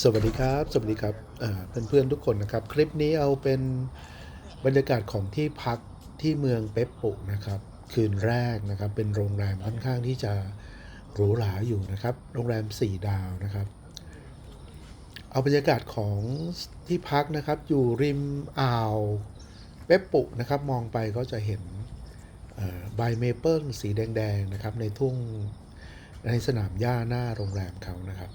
สวัสดีครับ สวัสดีครับเอ่อนเพื่อนทุกคนนะครับ คลิปนี้เอาเป็นบรรยากาศของที่พักที่เมืองเปปปุนะครับ คืนแรกนะครับ เป็นโรงแรมค่อนข้างที่จะหรูหราอยู่นะครับ โรงแรม 4 ดาวนะครับ เอาบรรยากาศของที่พักนะครับ อยู่ริมอ่าวเปปปุนะครับ มองไปก็จะเห็นใบเมเปิลสีแดงๆนะครับ ในทุ่งในสนามหญ้าหน้าโรงแรมเขานะครับ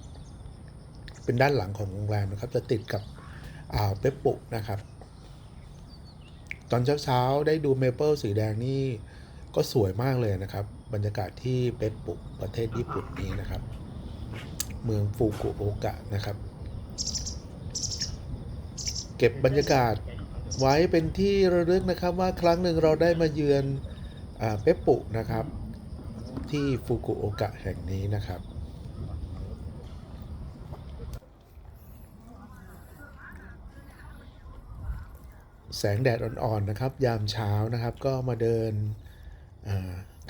เป็นด้านหลังของโรงแรมนะครับ จะติดกับอ่าวเปปปุนะครับ ตอนเช้าๆ ได้ดูเมเปิลสีแดงนี่ก็สวยมากเลยนะครับ บรรยากาศที่เปปปุประเทศญี่ปุ่นนี้นะครับ เมืองฟูกุโอกะนะครับ เก็บบรรยากาศไว้เป็นที่ระลึกนะครับว่าครั้งหนึ่งเราได้มาเยือนอเปปปุนะครับ ที่ฟูกุโอกะแห่งนี้นะครับ แสงแดดอ่อนๆนะครับ ยามเช้านะครับ ก็มาเดิน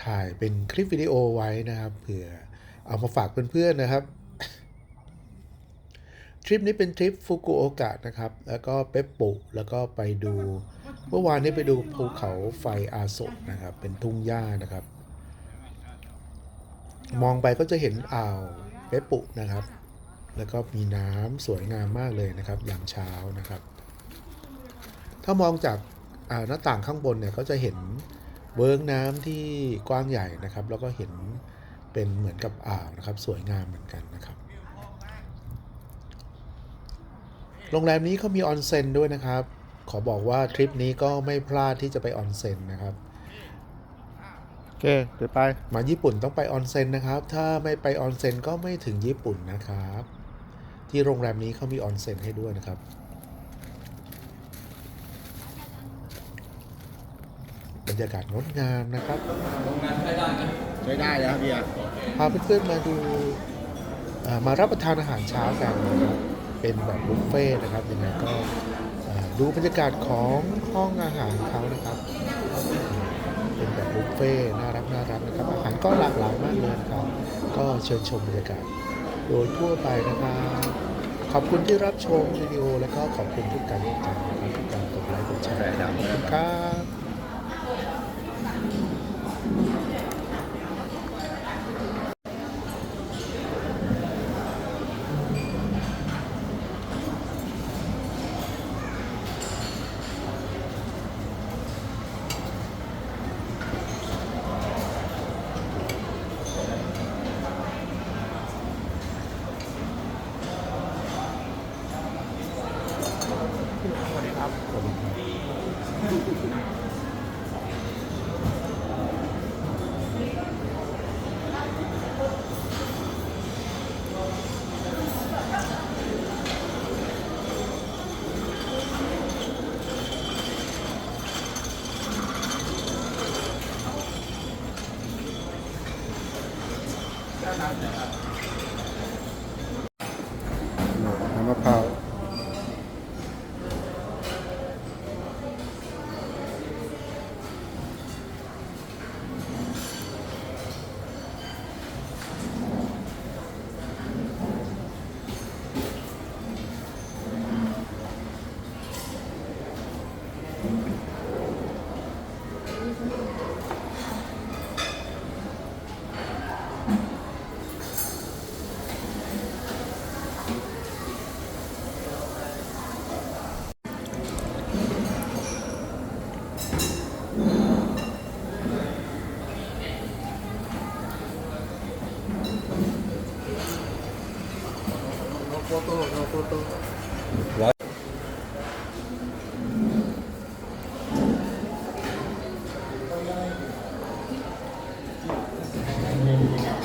ถ่ายเป็นคลิปวิดีโอไว้นะครับเผื่อเอามาฝากเพื่อนๆนะครับ ทริปนี้เป็นทริปฟุกุโอกะนะครับ แล้วก็เปปปุแล้วก็ไปดู เมื่อวานนี้ไปดูภูเขาไฟอาโซะนะครับ เป็นทุ่งหญ้านะครับ มองไปก็จะเห็นอ่าวเปปปุนะครับ แล้วก็มีน้ำสวยงามมากเลยนะครับยามเช้านะครับ ถ้ามองจากอ่าหน้าต่างข้างบนเนี่ยก็จะเห็นเวิร์กน้ำที่กว้างใหญ่นะครับ แล้วก็เห็นเป็นเหมือนกับอ่าวนะครับ สวยงามเหมือนกันนะครับ โรงแรมนี้เขามีออนเซ็นด้วยนะครับ ขอบอกว่าทริปนี้ก็ไม่พลาดที่จะไปออนเซ็นนะครับโอเคเดี๋ยวไปมาญี่ปุ่นต้องไปออนเซ็นนะครับ ถ้าไม่ไปออนเซ็นก็ไม่ถึงญี่ปุ่นนะครับ ที่โรงแรมนี้เขามีออนเซ็นให้ด้วยนะครับ รรยากาศงดงามนะครับใช้ได้เลยครับเบียร์พาเพื่อนๆมาดูเอ่อมารับประทานอาหารเช้ากันนะครับเป็นแบบบุฟเฟ่ต์นะครับยังไงก็เอ่อดูบรรยากาศของห้องอาหารเขานะครับ เป็นแบบบุฟเฟ่ต์น่ารักน่ารักนะครับ อาหารก็หลากหลายมากเลยนะครับ ก็เชิญชมบรรยากาศโดยทั่วไปนะครับ ขอบคุณที่รับชมวิดีโอ แล้วก็ขอบคุณทุกการติดตามนะครับทุกการกดไลค์กดแชร์ขอบคุณครับ สวัสดีครับขอบคุณครับ โต้โฟโต้เ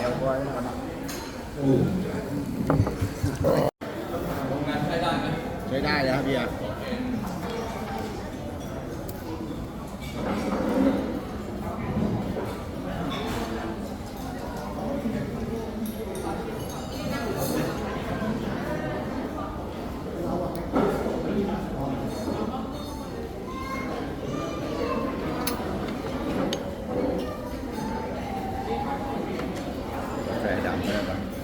ดี๋ยวไว้ก่อนนะใช้ได้เลยครับเบีย ร์ก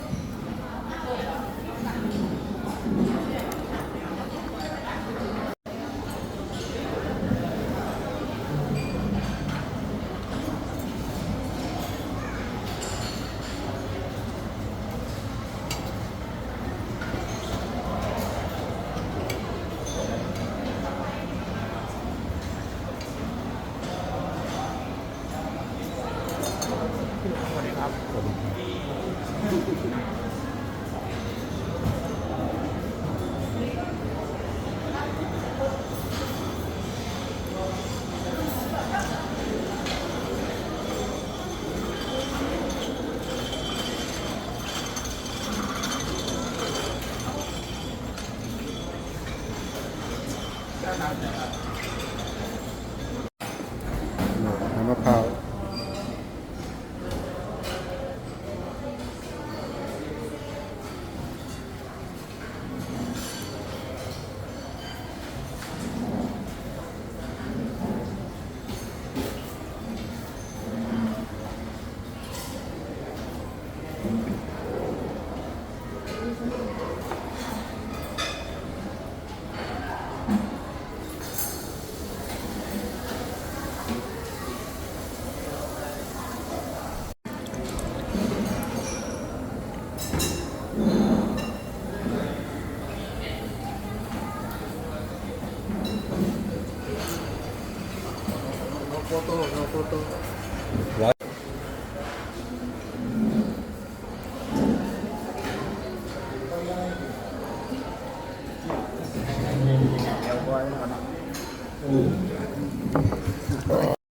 สวัสดีครับผมได้ครับ ร้อย